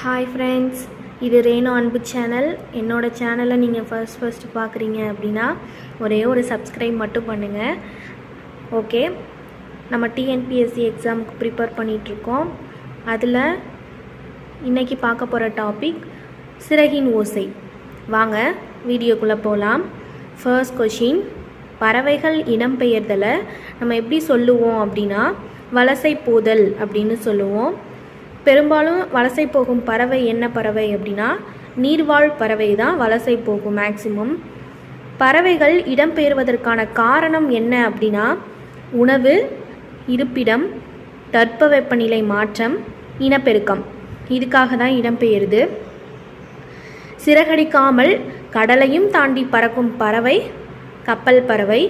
Hi friends இது ரேணு அன்பு channel என்னோடய சேனலை நீங்கள் ஃபர்ஸ்ட் ஃபஸ்ட்டு பார்க்குறீங்க அப்படின்னா ஒரே ஒரு சப்ஸ்கிரைப் மட்டும் பண்ணுங்கள் ஓகே நம்ம டிஎன்பிஎஸ்சி எக்ஸாமுக்கு ப்ரிப்பேர் பண்ணிகிட்ருக்கோம் அதில் இன்றைக்கி பார்க்க போகிற டாபிக் சிறகின் ஓசை. வாங்க வீடியோக்குள்ளே போகலாம் ஃபர்ஸ்ட் கொஷின் பறவைகள் இடம்பெயர்தலை நம்ம எப்படி சொல்லுவோம் அப்படின்னா வலசை போதல் அப்படின்னு சொல்லுவோம். பெரும்பாலும் வலசை போகும் பறவை என்ன பறவை அப்படின்னா நீர்வாழ் பறவை தான் வலசை போகும் மேக்சிமம் பறவைகள் இடம்பெயர்வதற்கான காரணம் என்ன அப்படின்னா உணவு இருப்பிடம் தட்பவெப்பநிலை மாற்றம் இனப்பெருக்கம். இதுக்காக தான் இடம்பெயருது சிறகடிக்காமல் கடலையும் தாண்டி பறக்கும் பறவை கப்பல் பறவை.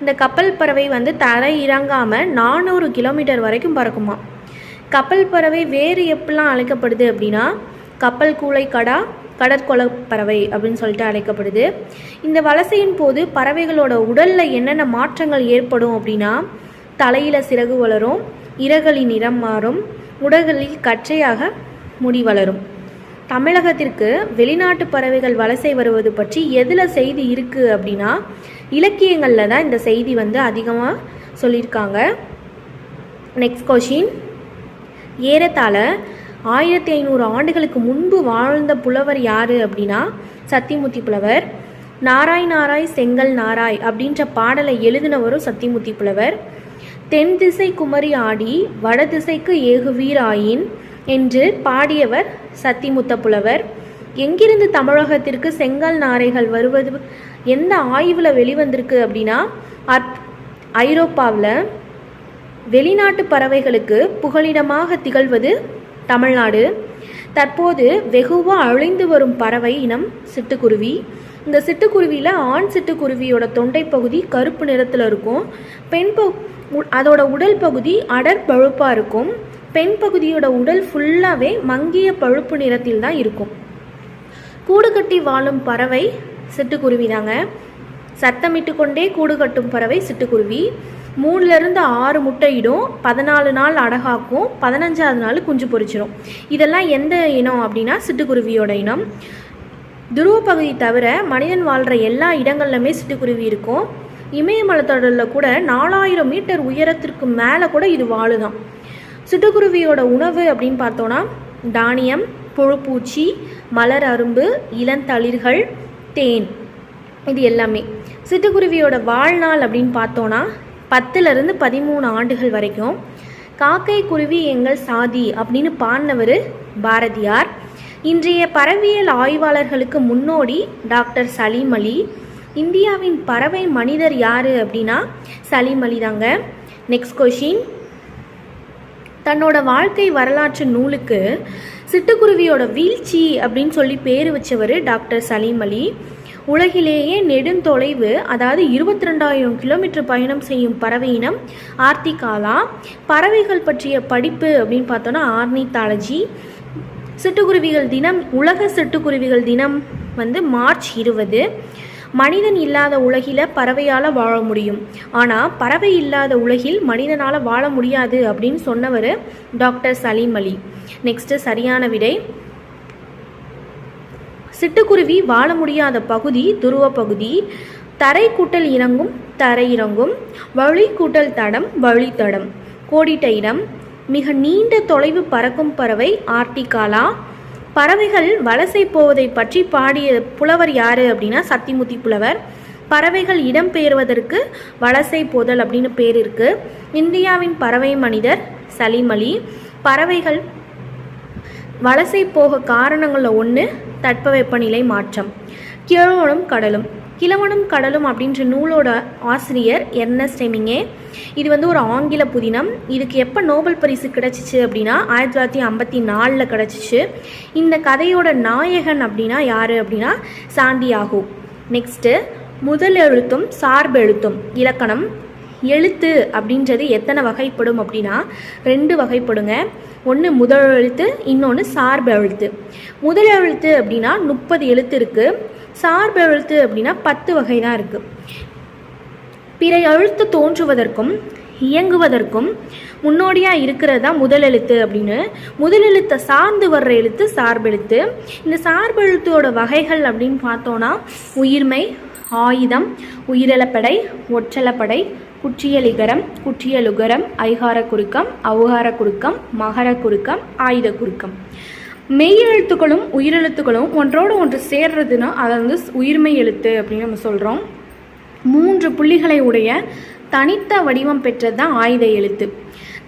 இந்த கப்பல் பறவை வந்து தரை இறங்காமல் நானூறு கிலோமீட்டர் வரைக்கும் பறக்குமா கப்பல் பறவை வேறு எப்படிலாம் அழைக்கப்படுது அப்படின்னா கப்பல் கூளை கடா கடற்கொலை பறவை அப்படின்னு சொல்லிட்டு அழைக்கப்படுது. இந்த வலசையின் போது பறவைகளோட உடலில் என்னென்ன மாற்றங்கள் ஏற்படும் அப்படின்னா தலையில் சிறகு வளரும் இறகளின் நிறம் மாறும் உடல்களில் கற்றையாக முடி வளரும். தமிழகத்திற்கு வெளிநாட்டு பறவைகள் வலசை வருவது பற்றி எதில் செய்தி இருக்குது அப்படின்னா இலக்கியங்களில் தான் இந்த செய்தி வந்து அதிகமாக சொல்லியிருக்காங்க. நெக்ஸ்ட் கொஷின் ஏறத்தாழ ஆயிரத்தி ஐநூறு ஆண்டுகளுக்கு முன்பு வாழ்ந்த புலவர் யார் அப்படின்னா சத்திமுத்தி புலவர். நாராய் நாராய் செங்கல் நாராய் அப்படின்ற பாடலை எழுதினவரும் சத்திமுத்தி புலவர். தென் திசை குமரி ஆடி வட திசைக்கு ஏகுவீர் ஆயின் என்று பாடியவர் சத்திமுத்த புலவர். எங்கிருந்து தமிழகத்திற்கு செங்கல் நாரைகள் வருவது எந்த ஆய்வில் வெளிவந்திருக்கு அப்படின்னா அப் ஐரோப்பாவில் வெளிநாட்டு பறவைகளுக்கு புகலிடமாக திகழ்வது தமிழ்நாடு. தற்போது வெகுவாக அழிந்து வரும் பறவை இனம் சிட்டுக்குருவி. இந்த சிட்டுக்குருவியில் ஆண் சிட்டுக்குருவியோட தொண்டை பகுதி கருப்பு நிறத்தில் இருக்கும். பெண் பகு உ- அதோட உடல் பகுதி அடர் பழுப்பாக இருக்கும். பெண் பகுதியோட உடல் ஃபுல்லாகவே மங்கிய பழுப்பு நிறத்தில் தான் இருக்கும். கூடு கட்டி வாழும் பறவை சிட்டுக்குருவி தாங்க. சத்தமிட்டு கொண்டே கூடு கட்டும் பறவை சிட்டுக்குருவி. மூணுலேருந்து ஆறு முட்டையிடும் பதினாலு நாள் அடகாக்கும் பதினஞ்சாவது நாள் குஞ்சு பொறிச்சிடும் இதெல்லாம் எந்த இனம் அப்படின்னா சிட்டுக்குருவியோட இனம். துருவ பகுதி தவிர மனிதன் வாழ்கிற எல்லா இடங்கள்லையுமே சிட்டுக்குருவி இருக்கும். இமயமலைத்தொடரில் கூட நாலாயிரம் மீட்டர் உயரத்திற்கு மேலே கூட இது வாழுதான். சிட்டுக்குருவியோட உணவு அப்படின்னு பார்த்தோன்னா தானியம் புழுப்பூச்சி மலர் அரும்பு இளந்தளிர்கள் தேன். இது எல்லாமே. சிட்டுக்குருவியோட வாழ்நாள் அப்படின்னு பார்த்தோன்னா பத்துலேருந்து பதிமூணு ஆண்டுகள் வரைக்கும் காக்கை குருவி எங்கள் சாதி அப்படின்னு பாடினவர் பாரதியார். இன்றைய பறவியல் ஆய்வாளர்களுக்கு முன்னோடி டாக்டர் சலீம் அலி. இந்தியாவின் பறவை மனிதர் யார் அப்படின்னா சலீம் அலி தாங்க. நெக்ஸ்ட் கொஷின் தன்னோட வாழ்க்கை வரலாற்று நூலுக்கு சிட்டுக்குருவியோட வீழ்ச்சி அப்படின்னு சொல்லி பேர் வச்சவர் டாக்டர் சலீம் அலி. உலகிலேயே நெடுந்தொலைவு அதாவது இருபத்தி ரெண்டாயிரம் கிலோமீட்டர் பயணம் செய்யும் பறவை இனம் ஆர்த்திகாலா. பறவைகள் பற்றிய படிப்பு அப்படின்னு பார்த்தோன்னா ஆர்னித்தாலஜி சிட்டுக்குருவிகள் தினம் உலக சிட்டுக்குருவிகள் தினம் வந்து மார்ச் இருபது. மனிதன் இல்லாத உலகில் பறவையால் வாழ முடியும். ஆனால் பறவை இல்லாத உலகில் மனிதனால் வாழ முடியாது அப்படின்னு சொன்னவர் டாக்டர் சலீம் அலி. நெக்ஸ்ட்டு சரியான விடை. சிட்டுக்குருவி வாழ முடியாத பகுதி துருவ பகுதி. தரை கூட்டல் இறங்கும் தரை இறங்கும். வழி கூட்டல் தடம் வழித்தடம் கோடிட்ட இடம். மிக நீண்ட தொலைவு பறக்கும் பறவை ஆர்டிகாலா. பறவைகள் வலசை போவதை பற்றி பாடிய புலவர் யார் அப்படின்னா சத்திமுத்தி புலவர். பறவைகள் இடம்பெயர்வதற்கு வலசை போதல் அப்படின்னு பேர் இருக்கு. இந்தியாவின் பறவை மனிதர் சலீம் அலி பறவைகள் வலசை போக காரணங்களில் ஒன்று தட்பவெப்பநிலை மாற்றம். கிழவனும் கடலும். கிழவனும் கடலும் அப்படின்ற நூலோட ஆசிரியர் எர்னஸ்ட் ஹெமிங்கே. இது வந்து ஒரு ஆங்கில புதினம். இதுக்கு எப்போ நோபல் பரிசு கிடச்சிச்சு அப்படின்னா ஆயிரத்தி தொள்ளாயிரத்தி ஐம்பத்தி நாலில் கிடச்சிச்சு. இந்த கதையோட நாயகன் அப்படின்னா யார் அப்படின்னா சாண்டியாகு. நெக்ஸ்ட்டு முதல் எழுத்தும் சார்பு எழுத்தும் இலக்கணம் எழுத்து அப்படின்றது எத்தனை வகைப்படும் அப்படின்னா ரெண்டு வகைப்படுங்க. ஒன்று முதல் எழுத்து இன்னொன்று சார்பு எழுத்து. முதல் எழுத்து அப்படின்னா முப்பது எழுத்து இருக்குது சார்பு எழுத்து அப்படின்னா பத்து வகை தான் இருக்குது பிற எழுத்து தோன்றுவதற்கும் இயங்குவதற்கும் முன்னோடியாக இருக்கிறது தான் முதல் எழுத்து அப்படின்னு. முதல் எழுத்தை சார்ந்து வர்ற எழுத்து சார்பெழுத்து இந்த சார்பெழுத்தோட வகைகள் அப்படின்னு பார்த்தோன்னா உயிர்மை ஆயுதம் உயிரிழப்படை ஒற்றலப்படை குற்றியலிகரம் குற்றியலுகரம் ஐகார குறுக்கம் அவுகார குறுக்கம் மகர குறுக்கம் ஆயுத குறுக்கம் மெய்யெழுத்துக்களும் உயிரெழுத்துக்களும் ஒன்றோடு ஒன்று சேர்றதுன்னா அதை வந்து உயிர்மை எழுத்து அப்படின்னு நம்ம சொல்கிறோம் மூன்று புள்ளிகளை உடைய தனித்த வடிவம் பெற்றது தான் ஆயுத எழுத்து.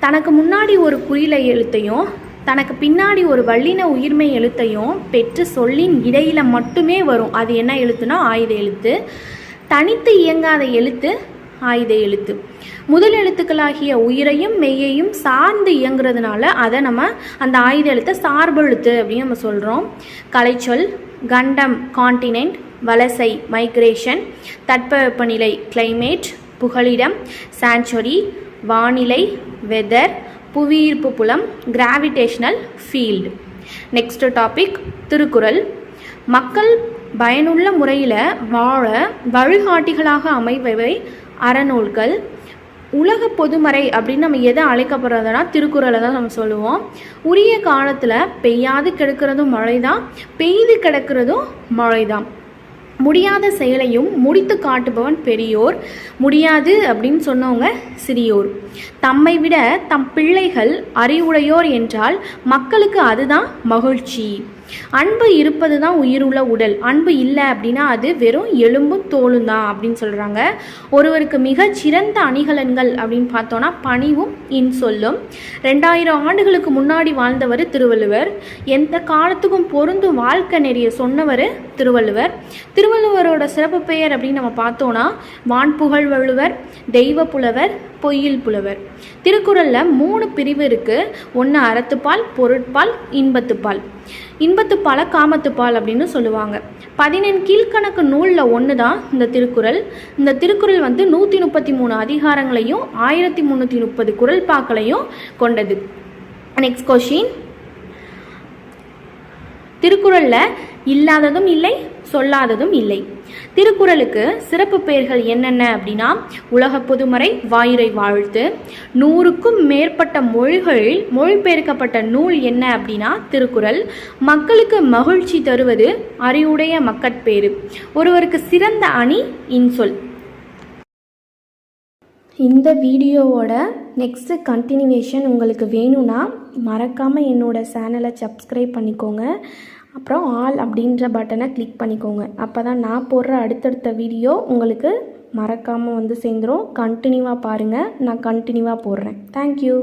தனக்கு முன்னாடி ஒரு குறியில எழுத்தையும் தனக்கு பின்னாடி ஒரு வல்லின உயிர்மை எழுத்தையும் பெற்று சொல்லின் இடையில் மட்டுமே வரும். அது என்ன எழுத்துனா ஆயுத எழுத்து. தனித்து இயங்காத எழுத்து ஆயுத எழுத்து. முதல் எழுத்துக்களாகிய உயிரையும் மெய்யையும் சார்ந்து இயங்குறதுனால அதை நம்ம அந்த ஆயுத எழுத்தை சார்பெழுத்து அப்படின்னு நம்ம சொல்கிறோம் கலைச்சொல் கண்டம் கான்டினென்ட் வலசை மைக்ரேஷன் தட்பவெப்பநிலை கிளைமேட் புகலிடம் சான்ச்சுரி வானிலை வெதர் புவியீர்ப்பு புலம் gravitational field next topic Thirukkural. மக்கள் பயனுள்ள முறையில் வாழ வழிகாட்டிகளாக அமைபவை அறநூல்கள். உலக பொதுமறை அப்படின்னு நம்ம எதை அழைக்கப்படுறதுனா திருக்குறளை தான் நம்ம சொல்லுவோம். உரிய காலத்தில் பெய்யாது கிடக்கிறதும் மழை தான் பெய்து கிடக்கிறதும் மழை தான் முடியாத செயலையும் முடித்து காட்டுபவன் பெரியோர் முடியாது அப்படின்னு சொன்னவங்க சிறியோர். தம்மை விட தம் பிள்ளைகள் அறிவுடையோர் என்றால் மக்களுக்கு அதுதான் மகிழ்ச்சி. அன்பு இருப்பது தான் உயிருள்ள உடல். அன்பு இல்லை அப்படின்னா அது வெறும் எலும்பும் தோலும் தான் அப்படின்னு சொல்கிறாங்க ஒருவருக்கு மிகச் சிறந்த அணிகலன்கள் அப்படின்னு பார்த்தோன்னா பணிவும் இன்சொல்லும். ரெண்டாயிரம் ஆண்டுகளுக்கு முன்னாடி வாழ்ந்தவர் திருவள்ளுவர். எந்த காலத்துக்கும் பொருந்தும் வாழ்க்கை நெறிய சொன்னவர் திருவள்ளுவர். திருவள்ளுவரோட சிறப்பு பெயர் அப்படின்னு நம்ம பார்த்தோன்னா வான்புகழ் வள்ளுவர் தெய்வ புலவர் பொய்யில் புலவர். திருக்குறளில் மூணு பிரிவு இருக்குது ஒன்று அறத்துப்பால் பொருட்பால் இன்பத்துப்பால். இன்பத்துப்பாலை காமத்துப்பால் அப்படின்னு சொல்லுவாங்க. பதினெண் கீழ்கணக்கு நூலில் ஒன்று தான் இந்த திருக்குறள். இந்த திருக்குறள் வந்து நூற்றி முப்பத்தி மூணு அதிகாரங்களையும் ஆயிரத்தி முந்நூற்றி முப்பது குரல் பாக்களையும் கொண்டது. நெக்ஸ்ட் கொஷின் திருக்குறளில் இல்லாததும் இல்லை சொல்லாததும் இல்லை. திருக்குறளுக்கு சிறப்பு பெயர்கள் என்னென்ன அப்படின்னா உலக பொதுமறை வாயுரை வாழ்த்து நூறுக்கும் மேற்பட்ட மொழிகளில் மொழிபெயர்க்கப்பட்ட நூல் என்ன அப்படின்னா திருக்குறள். மக்களுக்கு மகிழ்ச்சி தருவது அறிவுடைய மக்கட்பேறு. ஒருவருக்கு சிறந்த அணி இன்சொல். இந்த வீடியோவோட நெக்ஸ்ட்டு கண்டினியூவேஷன் உங்களுக்கு வேணும்னா மறக்காமல் என்னோடய சேனலை சப்ஸ்கிரைப் பண்ணிக்கோங்க. அப்புறம் ஆல் அப்படின்ற பட்டனை கிளிக் பண்ணிக்கோங்க. அப்போ தான் நான் போடுற அடுத்தடுத்த வீடியோ உங்களுக்கு மறக்காமல் வந்து சேர்ந்துடும் கண்டினியூவாக பாருங்கள் நான் கண்டினியூவாக போடுறேன். தேங்க்யூ